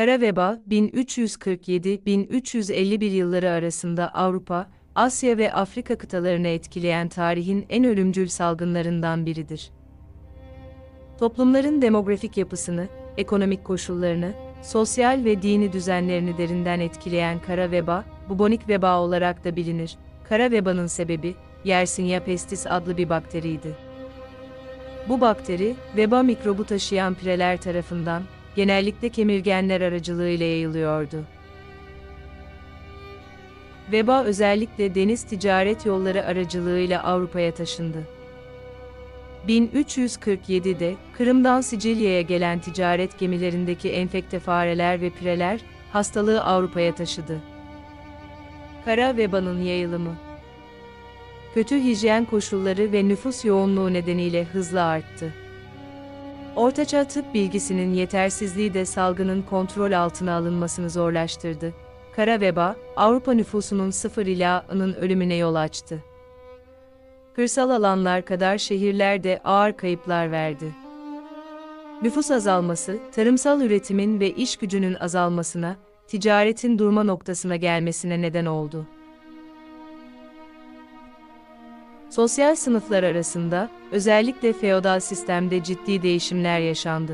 Kara veba, 1347-1351 yılları arasında Avrupa, Asya ve Afrika kıtalarını etkileyen tarihin en ölümcül salgınlarından biridir. Toplumların demografik yapısını, ekonomik koşullarını, sosyal ve dini düzenlerini derinden etkileyen kara veba, bubonik veba olarak da bilinir. Kara vebanın sebebi, Yersinia pestis adlı bir bakteriydi. Bu bakteri, veba mikrobu taşıyan pireler tarafından, genellikle kemirgenler aracılığıyla yayılıyordu. Veba özellikle deniz ticaret yolları aracılığıyla Avrupa'ya taşındı. 1347'de Kırım'dan Sicilya'ya gelen ticaret gemilerindeki enfekte fareler ve pireler hastalığı Avrupa'ya taşıdı. Kara vebanın yayılımı Kötü hijyen koşulları ve nüfus yoğunluğu nedeniyle hızla arttı. Ortaçağ tıp bilgisinin yetersizliği de salgının kontrol altına alınmasını zorlaştırdı. Kara veba, Avrupa nüfusunun 0 ila I'nın ölümüne yol açtı. Kırsal alanlar kadar şehirler de ağır kayıplar verdi. Nüfus azalması, tarımsal üretimin ve iş gücünün azalmasına, ticaretin durma noktasına gelmesine neden oldu. Sosyal sınıflar arasında, özellikle feodal sistemde ciddi değişimler yaşandı.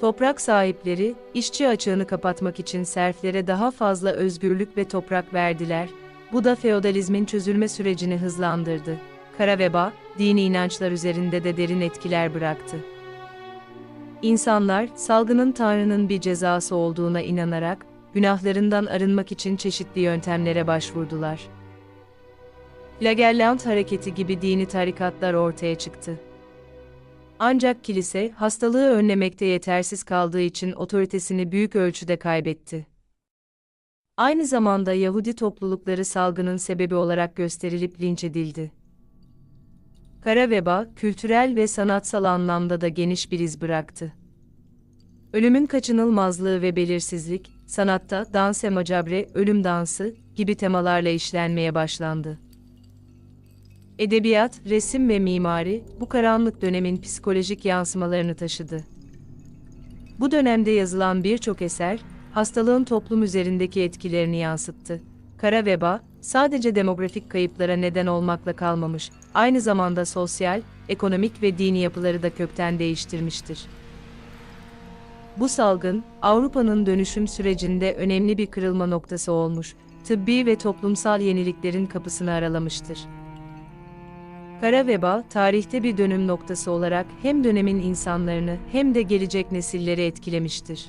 Toprak sahipleri, işçi açığını kapatmak için serflere daha fazla özgürlük ve toprak verdiler, bu da feodalizmin çözülme sürecini hızlandırdı. Kara veba, dini inançlar üzerinde de derin etkiler bıraktı. İnsanlar, salgının Tanrı'nın bir cezası olduğuna inanarak, günahlarından arınmak için çeşitli yöntemlere başvurdular. Lagerland hareketi gibi dini tarikatlar ortaya çıktı. Ancak kilise, hastalığı önlemekte yetersiz kaldığı için otoritesini büyük ölçüde kaybetti. Aynı zamanda Yahudi toplulukları salgının sebebi olarak gösterilip linç edildi. Kara veba, kültürel ve sanatsal anlamda da geniş bir iz bıraktı. Ölümün kaçınılmazlığı ve belirsizlik, sanatta danse macabre, ölüm dansı gibi temalarla işlenmeye başlandı. Edebiyat, resim ve mimari, bu karanlık dönemin psikolojik yansımalarını taşıdı. Bu dönemde yazılan birçok eser, hastalığın toplum üzerindeki etkilerini yansıttı. Kara veba, sadece demografik kayıplara neden olmakla kalmamış, aynı zamanda sosyal, ekonomik ve dini yapıları da kökten değiştirmiştir. Bu salgın, Avrupa'nın dönüşüm sürecinde önemli bir kırılma noktası olmuş, tıbbi ve toplumsal yeniliklerin kapısını aralamıştır. Kara veba, tarihte bir dönüm noktası olarak hem dönemin insanlarını hem de gelecek nesilleri etkilemiştir.